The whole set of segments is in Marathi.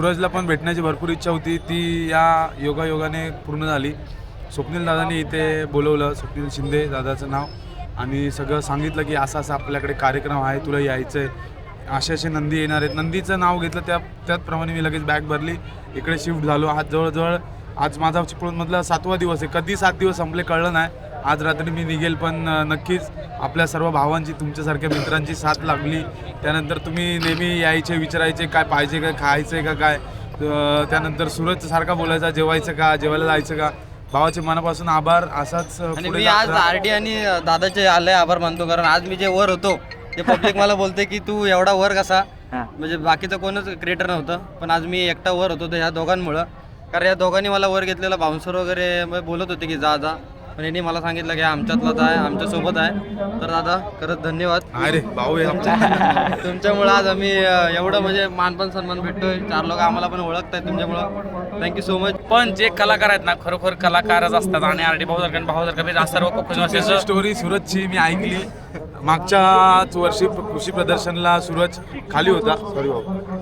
सूरजला पण भेटण्याची भरपूर इच्छा होती. ती या योगायोगाने पूर्ण झाली. स्वप्नील दादांनी इथे बोलवलं. स्वप्नील शिंदे दादाचं नाव. आणि सगळं सांगितलं की असं असा आपल्याकडे कार्यक्रम आहे तुला यायचं आहे असे असे नंदी येणार आहेत. नंदीचं नाव घेतलं त्या त्याचप्रमाणे मी लगेच बॅग भरली. इकडे शिफ्ट झालो. आज जवळजवळ आज माझा चिपळूणमधला सातवा दिवस आहे. कधी सात दिवस संपले कळलं नाही. आज रात्री मी निघेल पण नक्कीच आपल्या सर्व भावांची तुमच्यासारख्या मित्रांची साथ लागली. त्यानंतर तुम्ही नेहमी यायचे विचारायचे काय पाहिजे का खायचं आहे का काय? त्यानंतर सूरज सारखा बोलायचा जेवायचं का जेवायला जायचं का? भावाचे मनापासून आभार असाच मी आज राहा. आर डी आणि दादाचे आले आभार मानतो कारण आज मी जे वर होतो ते पब्लिक मला बोलते की तू एवढा वर कसा? म्हणजे बाकीचं कोणच क्रिएटर नव्हतं पण आज मी एकटा वर होतो तर ह्या दोघांमुळं. कारण या दोघांनी मला वर घेतलेला बाउन्सर वगैरे बोलत होते की जा जा. पण यांनी मला सांगितलं की आमच्यातलाच आहे आमच्यासोबत आहे. तर दादा खरंच धन्यवाद. अरे भाऊ आहे आमचा. तुमच्यामुळं आज आम्ही अं, एवढं म्हणजे मानपण सन्मान भेटतोय. चार लोक आम्हाला पण ओळखतायत तुमच्यामुळं. थँक्यू सो मच पण जे कलाकार आहेत ना खरोखर कलाकारच असतात. आणि आर डी भाऊ जर भाऊ जर कमी सर्व स्टोरी सूरजची मी ऐकली. मागच्याच वर्षी कृषी प्रदर्शनला सूरज खाली होता.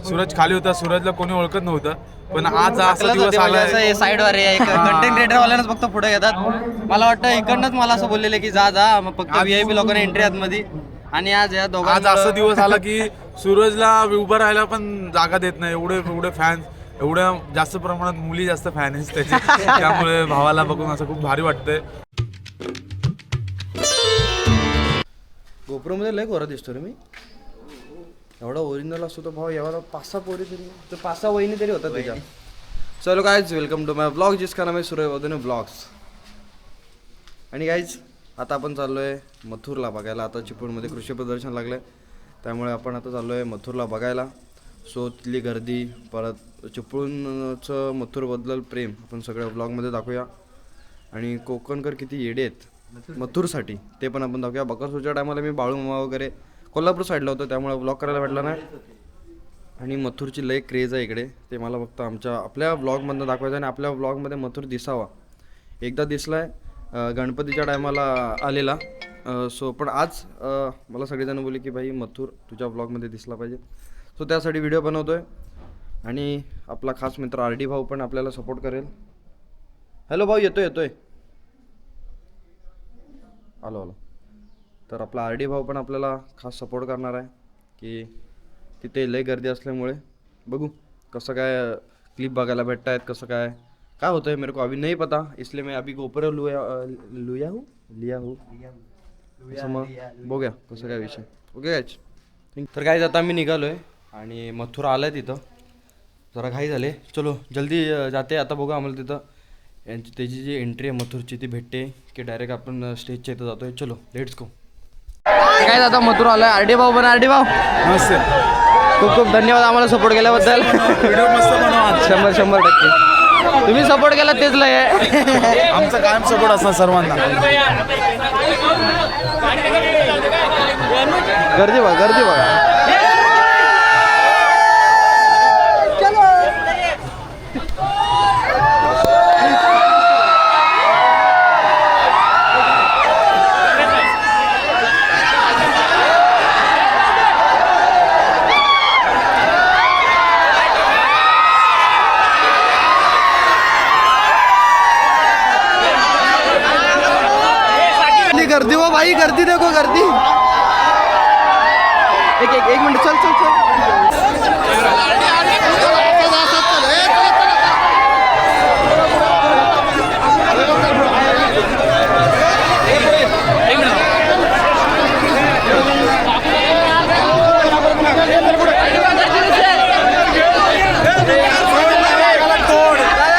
सूरज खाली होता सूरजला कोणी ओळखत नव्हतं. पण आज असा दिवस वर कंटेंट फक्त पुढे घेतात. मला वाटतं इकडनंच मला असं बोललेलं की जा जा फक्त व्ही आय पी लोकांना एंट्री आतमध्ये. आणि आज या आज दोघांना असा दिवस आला की सूरजला उभं राहायला पण जागा देत नाही. एवढे एवढे फॅन्स एवढ्या जास्त प्रमाणात मुली जास्त फॅन आहेत त्याचे. त्यामुळे भावाला बघून असं खूप भारी वाटतंय. गोप्रोमध्ये लय गोरा दिसतो रे मी. एवढा ओरिजिनल असतो तो भाव एवढा पाच सहा पोरी तरी. तर पाच सहा वहिनी तरी होता त्याच्या. चलो guys welcome to my blog जिसका नाम आहे सूर्य वदने ब्लॉग्स आणि गाईज आता आपण चाललो आहे मथुरला बघायला. आता चिपळूणमध्ये कृषी प्रदर्शन लागलं आहे त्यामुळे आपण आता चाललो आहे मथुरला बघायला. सो तिथली गर्दी परत चिपळूणचं मथुरबद्दल प्रेम आपण सगळ्या ब्लॉगमध्ये दाखवूया. आणि कोकणकर किती येडे आहेत. मथुरसाठी? ते पण आपण दाखवूया बकासूरच्या टायमाला मी बाळूमामा वगैरे कोल्हापूर साईडला होतो त्यामुळे ब्लॉग करायला भेटला नाही. आणि मथुरची लय क्रेज आहे इकडे. ते मला फक्त आमच्या आपल्या ब्लॉगमधनं दाखवायचं आणि आपल्या ब्लॉगमध्ये मथुर दिसावा. एकदा दिसलाय अं, गणपतीच्या टायमाला आलेला. सो पण आज मला सगळेजण बोलले की भाई मथुर तुझ्या ब्लॉगमध्ये दिसला पाहिजे. सो त्यासाठी व्हिडिओ बनवतोय. आणि आपला खास मित्र आर डी भाऊ पण आपल्याला सपोर्ट करेल. हॅलो भाऊ येतोय येतोय. आलो आलो. तर आपला आर डी भाऊ पण आपल्याला खास सपोर्ट करणार आहे की तिथे लय गर्दी असल्यामुळे. बघू कसं काय क्लिप बघायला भेटत आहेत कसं काय काय होतं है मेरे को अभी नहीं पता. इसलिए मैं अभी गोपर लुया लुया हूँ? लिया हूँ. मग बघूया कसं काय विषय. ओके काय तर काय आता मी निघालो आहे आणि मथुरा आलं आहे तिथं. जरा घाई झाले. चलो जल्दी जाते. आता बघू आम्हाला तिथं. यांची त्याची जी एंट्री आहे मथुरची ती भेटते की डायरेक्ट आपण स्टेजच्या इथं जातोय. चलो लेट्स गो काय आता मथुर आलाय. आरडी भाऊ पण आरडी भाऊ. मस्त खूप खूप धन्यवाद आम्हाला सपोर्ट केल्याबद्दल. व्हिडिओ मस्त बनवा. शंभर शंभर टक्के. तुम्ही सपोर्ट केला तेच लय आहे. आमचा कायम सपोर्ट असणार सर्वांना. गर्दी बघा गर्दी बघा कितनी गर्दी हो भाई गर्दी देखो गर्दी। एक एक एक मिनट चल चल चल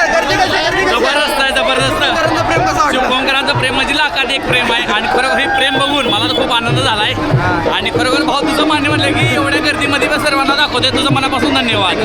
जबरदस्त आहे जबरदस्त प्रेम कसं वाटलं शुभंकरांचं प्रेम एक प्रेम आहे आणि खरोखर हे प्रेम बघून मला तर खूप आनंद झालाय. आणि खरोखर भाऊ तुझं मान्य म्हणलं की एवढ्या गर्दीमध्ये पण सर्वांना दाखवते तुझं मनापासून धन्यवाद.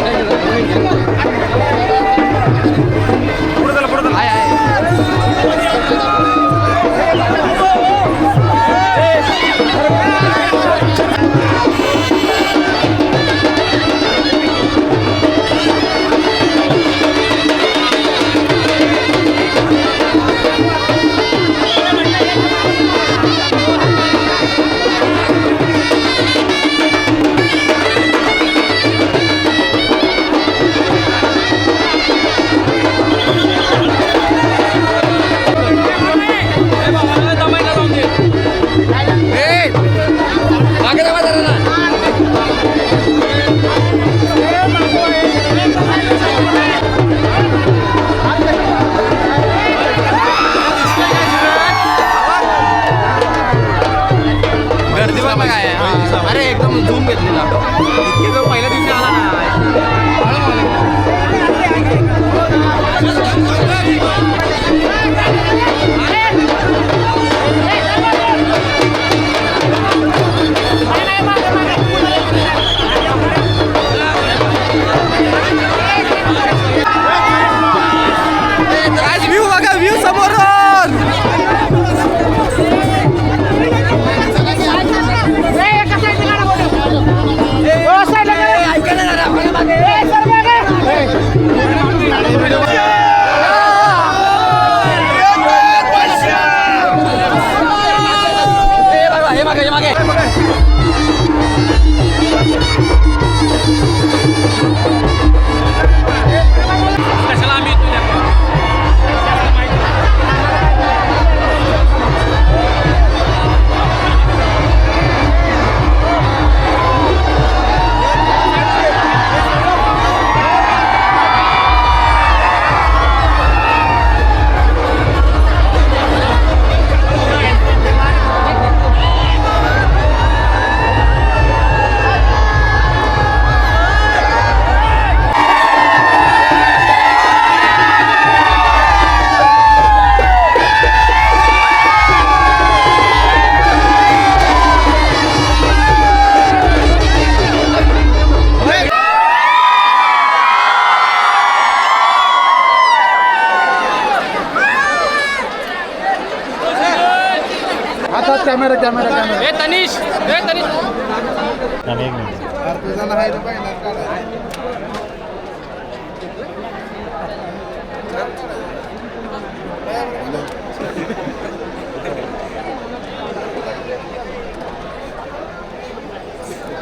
Camera camera camera. ए तनिष ए तनिष.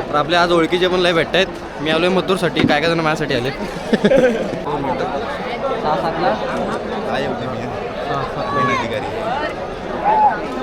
तर आपले आज ओळखीचे पण लय भेटत आहेत मी आलोय मथुरसाठी. काय काय जण माझ्यासाठी आले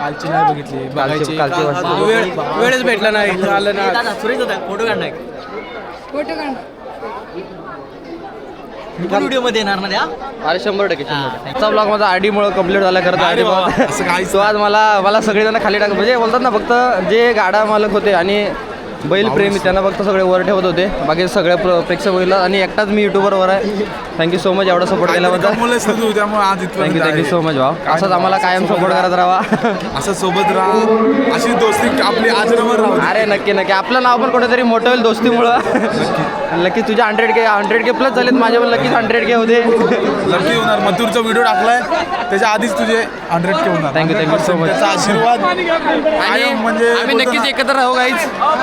कालची नाही बघितली. कालची कालची. वेळ वेळच भेटला नाही. आलं ना फोटो काढणार व्हिडिओमध्ये येणार ना त्या? अरे शंभर टक्के आजचा ब्लॉग माझा आरडी मुळे कंप्लीट झाला खरं अरे बाबा, तर काहीच तो आज मला मला सगळेजण खाली टाक म्हणजे बोलतात ना फक्त जे गाडा मालक होते आणि बैल प्रेमी त्यांना फक्त सगळे वर ठेवत होते. बाकी सगळ्या प्र- प्रेक्षक बैल आणि एकटाच मी युट्यूबर वर आहे. थँक्यू सो मच एवढा सपोर्ट केल्याबद्दल. त्यामुळे आज थँक्यू थँक्यू सो मच भाऊ. असंच आम्हाला कायम सपोर्ट करत राहा. असं सोबत राहा. अशी दोस्ती आपली आजरावर राहू. अरे नक्की नक्की. आपलं नाव पण कुठेतरी मोठं होईल दोस्तीमुळं. नक्की. तुझे hundred K hundred K plus झालेत माझे पण नक्कीच हंड्रेड के होते. नक्की होणार. मथुरचा व्हिडिओ टाकलाय. त्याच्या आधीच तुझे हंड्रेड के होणार. You so much. त्याचा आशीर्वाद. आणि म्हणजे आम्ही नक्कीच एकत्र राहू गाईच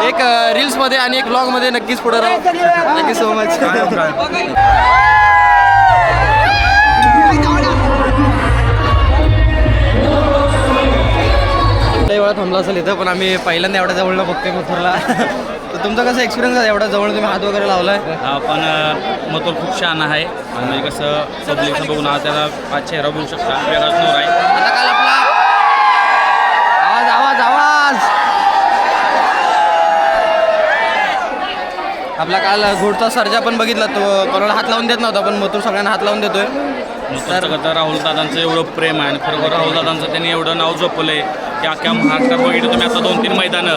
एक रील्समध्ये आणि एक ब्लॉगमध्ये नक्कीच पुढे राहू. थँक्यू सो मच लई वेळा थांबला असेल इथं पण आम्ही पहिल्यांदा एवढ्या जवळ बघतोय मथुरला. तर तुमचा कसा एक्सपिरियन्स आहे एवढ्या जवळ तुम्ही हात वगैरे लावलाय? पण मथुर खूप छान आहे. आणि म्हणजे कसं पब्लिकचं बघून त्याला आज चेहरा बघू शकता. आहे. आता काल आपला आवाज आवाज आवाज! आपला काल घोडचा सर्जा पण बघितला तो. कोणाला हात लावून देत नव्हता पण मथुर सगळ्यांना हात लावून देतोय. कसं राहुल दादांचं एवढं प्रेम आहे आणि खरोखर राहुल दादांचं त्यांनी एवढं नाव जपलंय. की अख्ख्या महाराष्ट्रात बघितलं तुम्ही आता दोन तीन मैदानं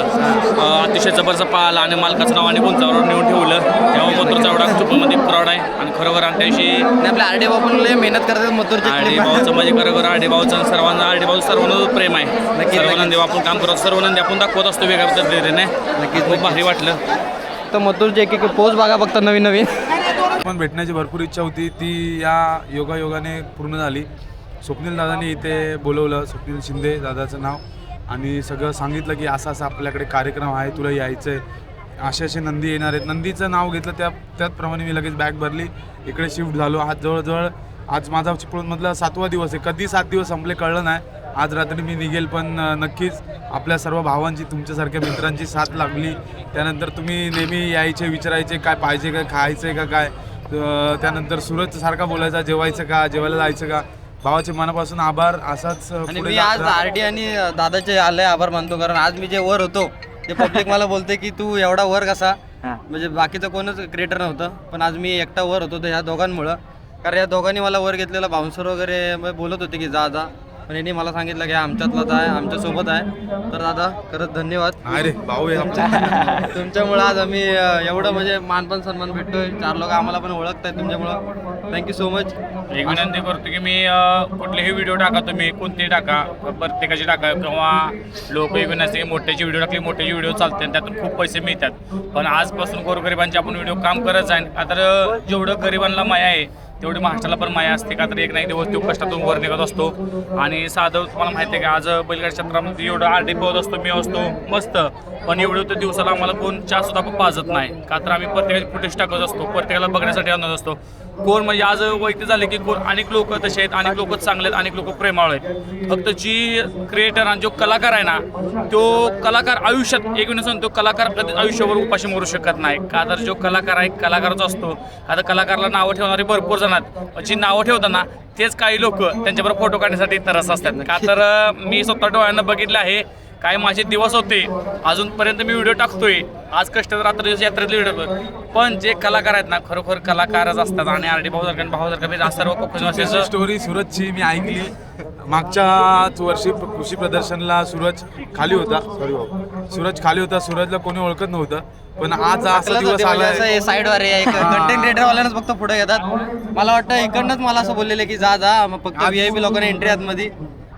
अतिशय जबरदस्त पाहिलं आणि मालकाचं नाव आणि उंचावर नेऊन ठेवलं. तेव्हा मथुरचा एवढा चुकमध्ये प्राऊड आहे आणि खरोखर आणि त्याविषयी आणि आपल्या आरडे बापून लय मेहनत करतात मथुरची आरडी भाऊचं म्हणजे खरोखर आरडी भाऊचं सर्वांना आरडी भाऊ सर्वांना प्रेम आहे. सर्वानंदी आपण काम करत सर्वानंदी आपण दाखवत असतो वेगळ्या पद्धतीने नक्कीच, खूप भारी वाटलं. तर मथुरची एक एक पोच बघा फक्त नवीन नवीन. पण भेटण्याची भरपूर इच्छा होती. ती या योगायोगाने पूर्ण झाली. स्वप्नील दादांनी इथे बोलवलं स्वप्नील शिंदे दादाचं नाव. आणि सगळं सांगितलं की असं असा आपल्याकडे कार्यक्रम आहे तुला यायचं आहे असे असे नंदी येणार आहेत. नंदीचं नाव घेतलं त्या त्याचप्रमाणे मी लगेच बॅग भरली. इकडे शिफ्ट झालो. आज जवळजवळ आज माझा चिपळूणमधला सातवा दिवस आहे. कधी सात दिवस संपले कळलं नाही. आज रात्री मी निघेल पण नक्कीच आपल्या सर्व भावांची तुमच्यासारख्या मित्रांची साथ लागली. त्यानंतर तुम्ही नेहमी यायचे विचारायचे काय पाहिजे का खायचं आहे का काय? त्यानंतर सूरजसारखा बोलायचा जेवायचं का जेवायला जायचं का? भावाचे मनापासून आभार असाच आणि पुढे मी आज राहा. आरडी आणि दादाचे आलंय आभार मानतो कारण आज मी जे वर होतो ते पब्लिक मला बोलते की तू एवढा वर कसा? म्हणजे बाकीचं कोणच क्रिएटर नव्हतं पण आज मी एकटा वर होतो तर ह्या दोघांमुळं. कारण या दोघांनी मला वर घेतलेला बाउन्सर वगैरे मग बोलत होते की जा जा. पण यांनी मला सांगितलं की आमच्यातलाच आहे आमच्यासोबत आहे. तर दादा खरंच धन्यवाद. नाही रे भाऊ आहे आमचा. तुमच्यामुळं आज आम्ही अं, एवढं म्हणजे मानपण सन्मान भेटतोय. चार लोक आम्हाला पण ओळखतायत तुमच्यामुळं. थँक्यू सो मच एक विनंती करतो की मी अ, कुठलेही व्हिडिओ टाका तुम्ही कोणतेही टाका प्रत्येकाची टाका किंवा लोक एक विनंती की मोठ्याची व्हिडिओ टाकली मोठ्याची व्हिडिओ चालते आणि त्यातून खूप पैसे मिळतात. पण आजपासून गोरगरिबांचे आपण व्हिडिओ काम करत आहे का तर जेवढं गरिबांना माया आहे तेवढी महाराष्ट्राला पण माया असते. का तर एक नाही दिवस तो कष्टातून वर निघत असतो. आणि साधं तुम्हाला माहिती आहे का आज बैलगाडी क्षेत्रामध्ये एवढं आरडी पवत असतो मी असतो मस्त. पण एवढं तर दिवसाला आम्हाला कोण चहा सुद्धा पाजत नाही. का तर आम्ही प्रत्येकाची फुटेज टाकत असतो प्रत्येकाला बघण्यासाठी आणत असतो. कोण म्हणजे आज वैद्य झाले की कोण अनेक लोक तसे आहेत अनेक लोक चांगले आहेत अनेक लोक प्रेमाळ आहेत. फक्त जी क्रिएटर आणि जो कलाकार आहे ना तो कलाकार आयुष्यात एक मिनिट सांगतो कलाकार कधी आयुष्यावर उपाशी मरू शकत नाही. का तर जो कलाकार आहे कलाकारच असतो आता कलाकारला नावं ठेवणारे भरपूर जण आहेत. जी नावं ठेवताना तेच काही लोक त्यांच्याबरोबर फोटो काढण्यासाठी तरस असतात. का तर मी स्वतः डोळ्यांना बघितलं आहे काय माझे दिवस होते अजूनपर्यंत मी व्हिडिओ टाकतोय. आज कष्ट रात्र दिवस यात्रेतले व्हिडिओ टाकतोय पण जे कलाकार आहेत ना खरोखर कलाकारच असतात. आणि आर डी भाऊ भाऊ सर्व कोकण स्टोरी सूरजची मी ऐकली. मागच्याच वर्षी कृषी प्रदर्शनला सूरज खाली होता. सॉरी सूरज खाली होता. सूरजला कोणी ओळखत नव्हतं. पण आज असा दिवस आलाय. साईड वर कंटेंट क्रिएटर वाल्यांनाच फक्त पुढे येतात. मला वाटतं इकडनंच मला असं बोललेलं की जा जा. मग फक्त व्ही आय पी लोकांना एंट्री आत मध्ये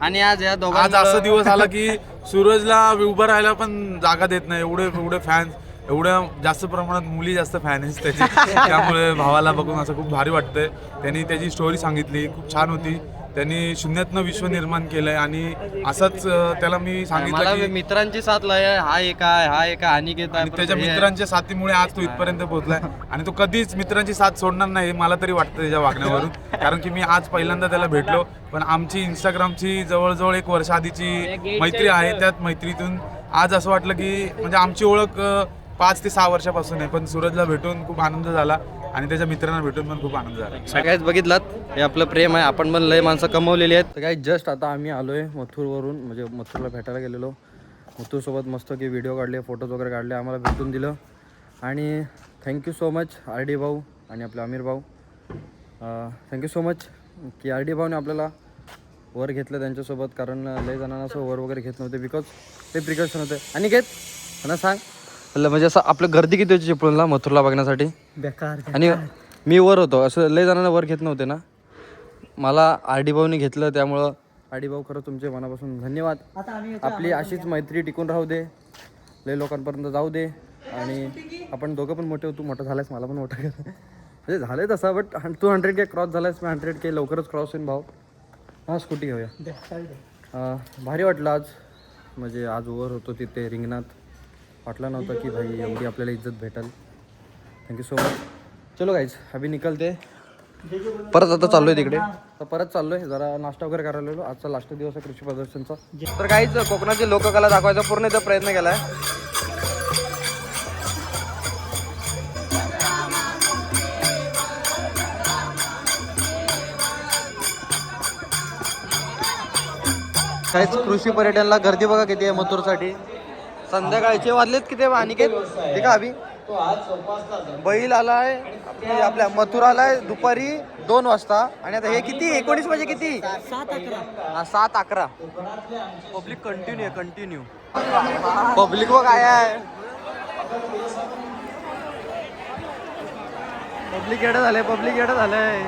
आणि आज या आज असं दिवस आला की सूरजला उभं राहायला पण जागा देत नाही. एवढे एवढे फॅन्स एवढ्या जास्त प्रमाणात मुली जास्त फॅन आहेत त्याची. त्यामुळे भावाला बघून असं खूप भारी वाटतंय. त्यांनी त्याची स्टोरी सांगितली. खूप छान होती. त्यांनी शून्यातनं विश्व निर्माण केलंय आणि असंच त्याला मी सांगितलं की मित्रांची साथ लय आहे. हा एक आहे हा एक आहे अनिकेत आहे आणि त्याच्या हे आहे. मित्रांच्या साथीमुळे आज तो इथपर्यंत पोहोचलाय आणि तो कधीच मित्रांची साथ सोडणार नाही मला तरी वाटतं त्याच्या वागण्यावरून कारण की मी आज पहिल्यांदा त्याला भेटलो पण आमची इंस्टाग्रामची जवळजवळ एक वर्ष आधीची मैत्री आहे त्यात मैत्रीतून आज असं वाटलं की म्हणजे आमची ओळख अं, पाच ते सहा वर्षापासून आहे पण सूरजला भेटून खूप आनंद झाला आणि त्याच्या मित्रांना भेटून पण खूप आनंद झाला. सगळ्याच बघितलात हे आपलं प्रेम आहे आपण पण लय माणसं कमवलेली आहेत. काय जस्ट आता आम्ही आलोय मथुरवरून म्हणजे मथुरला भेटायला गेलेलो. मथुरसोबत मस्त की व्हिडिओ काढले फोटोज वगैरे काढले आम्हाला भेटून दिलं. आणि thank you so much R D भाऊ आणि आपले आमिर भाऊ. थँक्यू सो मच की आर डी भाऊने आपल्याला वर घेतलं त्यांच्यासोबत कारण लय जणांना असं वर वगैरे घेत नव्हते बिकॉज ते प्रिकॉशन होते. आणि घेत त्यांना सांग. म्हणलं म्हणजे असं आपलं गर्दी किती होती चिपळूणला मथुरला बघण्यासाठी? बेकार आणि मी वर होतो. असं लय जणांना वर घेत नव्हते ना. मला आर डी भाऊनी घेतलं त्यामुळं आर डी भाऊ खरं तुमचे मनापासून धन्यवाद. आपली अशीच मैत्री टिकून राहू दे. लय लोकांपर्यंत जाऊ दे. आणि आपण दोघं पण मोठे होतो मोठं झालंयस मला पण मोठं कर. म्हणजे झालंय तसं बट तू हंड्रेड के क्रॉस झालायस मी हंड्रेड के लवकरच क्रॉस होईन भाऊ. हां स्कूटी घेऊया. अं, भारी वाटलं आज. म्हणजे आज वर होतो तिथे रिंगणात. वाटलं नव्हतं की भाई एवढी आपल्याला इज्जत भेटेल. थँक्यू सो मच चलो गाईज अभि निकलते. परत आता चाललोय तिकडे. तर परत चाललोय जरा नाश्ता वगैरे करायला आलो आजचा लास्ट दिवस आहे कृषी प्रदर्शनचा. तर काहीच कोकणाची लोककला दाखवायचा पूर्ण इथं प्रयत्न केलाय. काहीच कृषी पर्यटनला गर्दी बघा किती आहे मथुरसाठी. संध्याकाळचे वाजलेत किती अनिकेत ते का अभि बैल आलाय आपली- आपल्या मथुर आलाय दुपारी दोन वाजता. आणि आता हे किती? एकोणीस म्हणजे किती? हा, सात अकरा. पब्लिक कंटिन्यू आहे कंटिन्यू पब्लिक व काय आहे? पब्लिक येडं झालंय पब्लिक येडं झालंय.